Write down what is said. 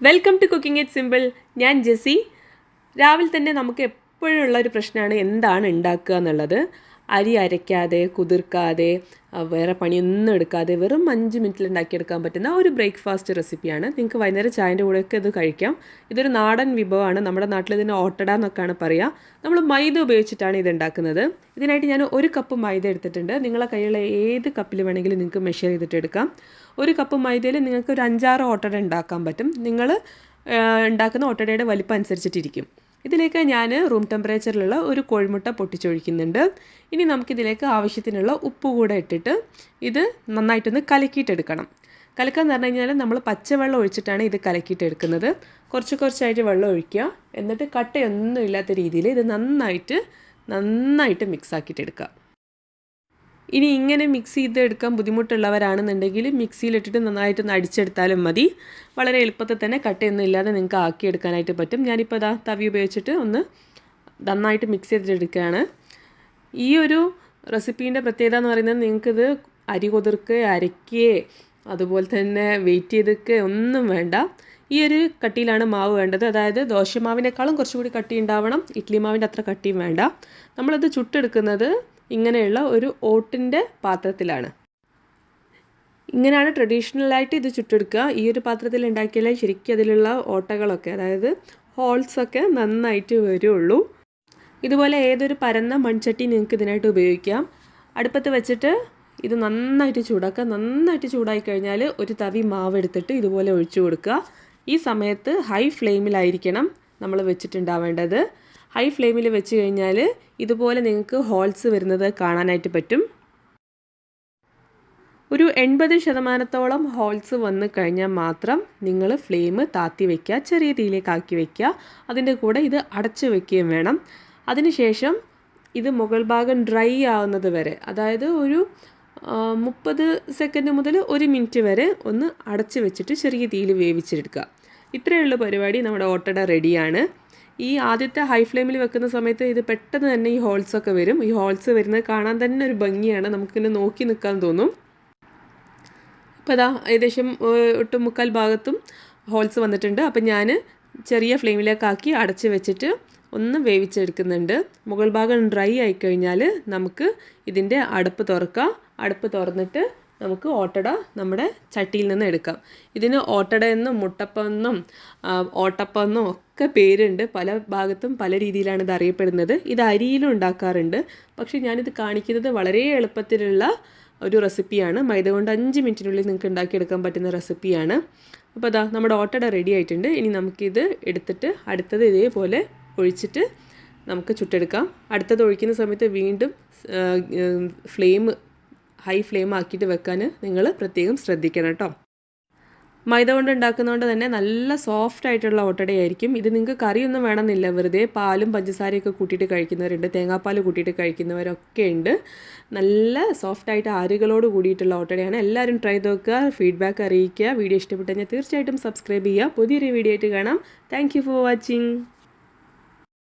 Welcome to cooking it simple ഞാൻ ജെസി രാവിലെ തന്നെ നമുക്ക് എപ്പോഴുള്ള ഒരു പ്രശ്നമാണ് എന്താണ് ഉണ്ടാക്കുക എന്നുള്ളത്. അരി അരയ്ക്കാതെ കുതിർക്കാതെ വേറെ പണിയൊന്നും എടുക്കാതെ വെറും അഞ്ച് മിനിറ്റിൽ ഉണ്ടാക്കിയെടുക്കാൻ പറ്റുന്ന ഒരു ബ്രേക്ക്ഫാസ്റ്റ് റെസിപ്പിയാണ് നിങ്ങൾക്ക് വൈകുന്നേരം ചായന്റെ കൂടെയൊക്കെ ഇത് കഴിക്കാം. ഇതൊരു നാടൻ വിഭവമാണ്. നമ്മുടെ നാട്ടിൽ ഇതിന് ഓട്ടട എന്നൊക്കെയാണ് പറയുക നമ്മൾ മൈദ ഉപയോഗിച്ചിട്ടാണ് ഇത് ഉണ്ടാക്കുന്നത്. ഇതിനായിട്ട് ഞാൻ ഒരു കപ്പ് മൈദ എടുത്തിട്ടുണ്ട്. നിങ്ങളെ കയ്യിലുള്ള ഏത് കപ്പിൽ വേണമെങ്കിലും നിങ്ങൾക്ക് മെഷർ ചെയ്തിട്ട് എടുക്കാം. ഒരു കപ്പ് മൈദയിൽ നിങ്ങൾക്ക് ഒരു അഞ്ചാറ് ഓട്ടട ഉണ്ടാക്കാൻ പറ്റും. നിങ്ങൾ ഉണ്ടാക്കുന്ന ഓട്ടടയുടെ വലിപ്പം അനുസരിച്ചിട്ടിരിക്കും. ഇതിലേക്ക് ഞാൻ റൂം ടെമ്പറേച്ചറിലുള്ള ഒരു കോഴിമുട്ട പൊട്ടിച്ചൊഴിക്കുന്നുണ്ട്. ഇനി നമുക്കിതിലേക്ക് ആവശ്യത്തിനുള്ള ഉപ്പ് കൂടെ ഇട്ടിട്ട് ഇത് നന്നായിട്ടൊന്ന് കലക്കിയിട്ടെടുക്കണം. കലക്കുക എന്ന് പറഞ്ഞു കഴിഞ്ഞാൽ നമ്മൾ പച്ചവെള്ളം ഒഴിച്ചിട്ടാണ് ഇത് കലക്കിയിട്ടെടുക്കുന്നത്. കുറച്ച് കുറച്ചായിട്ട് വെള്ളം ഒഴിക്കുക. എന്നിട്ട് കട്ടയൊന്നും ഇല്ലാത്ത രീതിയിൽ ഇത് നന്നായിട്ട് നന്നായിട്ട് മിക്സ് ആക്കിയിട്ടെടുക്കുക. ഇനി ഇങ്ങനെ മിക്സ് ചെയ്ത് എടുക്കാൻ ബുദ്ധിമുട്ടുള്ളവരാണെന്നുണ്ടെങ്കിൽ മിക്സിയിലിട്ടിട്ട് നന്നായിട്ട് ഒന്ന് അടിച്ചെടുത്താലും മതി. വളരെ എളുപ്പത്തിൽ തന്നെ കട്ടയൊന്നും ഇല്ലാതെ നിങ്ങൾക്ക് ആക്കിയെടുക്കാനായിട്ട് പറ്റും. ഞാനിപ്പോൾ ഇതാ തവി ഉപയോഗിച്ചിട്ട് ഒന്ന് നന്നായിട്ട് മിക്സ് ചെയ്തെടുക്കുകയാണ്. ഈ ഒരു റെസിപ്പീന്റെ പ്രത്യേകത എന്ന് പറയുന്നത് നിങ്ങൾക്കിത് അരി കൊതിർക്ക് അരക്കേ അതുപോലെ തന്നെ വെയിറ്റ് ചെയ്തൊക്കെ ഒന്നും വേണ്ട. ഈ ഒരു കട്ടിയിലാണ് മാവ് വേണ്ടത്. അതായത് ദോശമാവിനേക്കാളും കുറച്ചുകൂടി കട്ടി ഉണ്ടാവണം. ഇഡ്ലി മാവിന്റെ അത്ര കട്ടിയും വേണ്ട. നമ്മളത് ചുട്ടെടുക്കുന്നത് ഇങ്ങനെയുള്ള ഒരു ഓട്ടിന്റെ പാത്രത്തിലാണ്. ഇങ്ങനെയാണ് ട്രഡീഷണലായിട്ട് ഇത് ചുട്ടെടുക്കുക. ഈ ഒരു പാത്രത്തിൽ ഉണ്ടാക്കിയാലേ ശരിക്കും അതിലുള്ള ഓട്ടകളൊക്കെ അതായത് ഹോൾസൊക്കെ നന്നായിട്ട് വരുള്ളൂ. ഇതുപോലെ ഏതൊരു പരന്ന മൺചട്ടി നിങ്ങൾക്ക് ഇതിനായിട്ട് ഉപയോഗിക്കാം. അടുപ്പത്ത് വെച്ചിട്ട് ഇത് നന്നായിട്ട് ചൂടാക്കുക. നന്നായിട്ട് ചൂടായി കഴിഞ്ഞാൽ ഒരു തവി മാവ് എടുത്തിട്ട് ഇതുപോലെ ഒഴിച്ചു കൊടുക്കുക. ഈ സമയത്ത് ഹൈ ഫ്ലെയിമിലായിരിക്കണം നമ്മൾ വെച്ചിട്ടുണ്ടാവേണ്ടത്. ഹൈ ഫ്ലെയിമിൽ വെച്ച് കഴിഞ്ഞാൽ ഇതുപോലെ നിങ്ങൾക്ക് ഹോൾസ് വരുന്നത് കാണാനായിട്ട് പറ്റും. ഒരു എൺപത് ശതമാനത്തോളം ഹോൾസ് വന്നു കഴിഞ്ഞാൽ മാത്രം നിങ്ങൾ ഫ്ലെയിം താത്തി വയ്ക്കുക ചെറിയ തീയിലേക്ക് ആക്കി വയ്ക്കുക അതിന്റെ കൂടെ ഇത് അടച്ചു വയ്ക്കുകയും വേണം. അതിനുശേഷം ഇത് മുകൾ ഭാഗം ഡ്രൈ ആവുന്നത് വരെ അതായത് ഒരു മുപ്പത് സെക്കൻഡ് മുതൽ ഒരു മിനിറ്റ് വരെ ഒന്ന് അടച്ചു വെച്ചിട്ട് ചെറിയ തീയിൽ വേവിച്ചെടുക്കുക. ഇത്രയുള്ള പരിപാടി. നമ്മുടെ ഓട്ടട റെഡിയാണ്. ഈ ആദ്യത്തെ ഹൈ ഫ്ലെയിമിൽ വെക്കുന്ന സമയത്ത് ഇത് പെട്ടെന്ന് തന്നെ ഈ ഹോൾസൊക്കെ വരും. ഈ ഹോൾസ് വരുന്നത് കാണാൻ തന്നെ ഒരു ഭംഗിയാണ്. നമുക്കിങ്ങനെ നോക്കി നിൽക്കാൻ തോന്നും. ഇപ്പോൾ അതാ ഏകദേശം ഒട്ടും മുക്കാൽ ഭാഗത്തും ഹോൾസ് വന്നിട്ടുണ്ട്. അപ്പം ഞാൻ ചെറിയ ഫ്ലെയിമിലേക്കാക്കി അടച്ച് വെച്ചിട്ട് ഒന്ന് വേവിച്ചെടുക്കുന്നുണ്ട്. മുകൾ ഭാഗം ഡ്രൈ ആയിക്കഴിഞ്ഞാൽ നമുക്ക് ഇതിന്റെ അടുപ്പ് തുറക്കാം. അടുപ്പ് തുറന്നിട്ട് നമുക്ക് ഓട്ടട നമ്മുടെ ചട്ടിയിൽ നിന്ന് എടുക്കാം. ഇതിന് ഓട്ടട എന്നും മുട്ടപ്പം എന്നും എന്നും ഒക്കെ പേരുണ്ട്. പല ഭാഗത്തും പല രീതിയിലാണ് ഇത് അറിയപ്പെടുന്നത്. ഇത് അരിയിലും ഉണ്ടാക്കാറുണ്ട്. പക്ഷേ ഞാനിത് കാണിക്കുന്നത് വളരെ എളുപ്പത്തിലുള്ള ഒരു റെസിപ്പിയാണ്. മൈദ കൊണ്ട് അഞ്ച് മിനിറ്റിനുള്ളിൽ നിങ്ങൾക്ക് ഉണ്ടാക്കിയെടുക്കാൻ പറ്റുന്ന റെസിപ്പിയാണ്. അപ്പോൾ അതാ നമ്മുടെ ഓട്ടട റെഡി ആയിട്ടുണ്ട്. ഇനി നമുക്കിത് എടുത്തിട്ട് അടുത്തത് ഇതേപോലെ ഒഴിച്ചിട്ട് നമുക്ക് ചുട്ടെടുക്കാം. അടുത്തത് ഒഴിക്കുന്ന സമയത്ത് വീണ്ടും ഫ്ലെയിം ഹൈ ഫ്ലെയിം ആക്കിയിട്ട് വെക്കാൻ നിങ്ങൾ പ്രത്യേകം ശ്രദ്ധിക്കണം കേട്ടോ. മൈദ കൊണ്ട് ഉണ്ടാക്കുന്നതുകൊണ്ട് തന്നെ നല്ല സോഫ്റ്റ് ആയിട്ടുള്ള ഓട്ടടയായിരിക്കും ഇത് നിങ്ങൾക്ക് കറിയൊന്നും വേണമെന്നില്ല. വെറുതെ പാലും പഞ്ചസാരയൊക്കെ കൂട്ടിയിട്ട് കഴിക്കുന്നവരുണ്ട്. തേങ്ങാപ്പാൽ കൂട്ടിയിട്ട് കഴിക്കുന്നവരൊക്കെ ഉണ്ട്. നല്ല സോഫ്റ്റ് ആയിട്ട് ആരുകളോട് കൂടിയിട്ടുള്ള ഓട്ടടയാണ്. എല്ലാവരും ട്രൈ നോക്കുക ഫീഡ്ബാക്ക് അറിയിക്കുക. വീഡിയോ ഇഷ്ടപ്പെട്ടു കഴിഞ്ഞാൽ തീർച്ചയായിട്ടും സബ്സ്ക്രൈബ് ചെയ്യുക. പുതിയൊരു വീഡിയോ ആയിട്ട് കാണാം. Thank for watching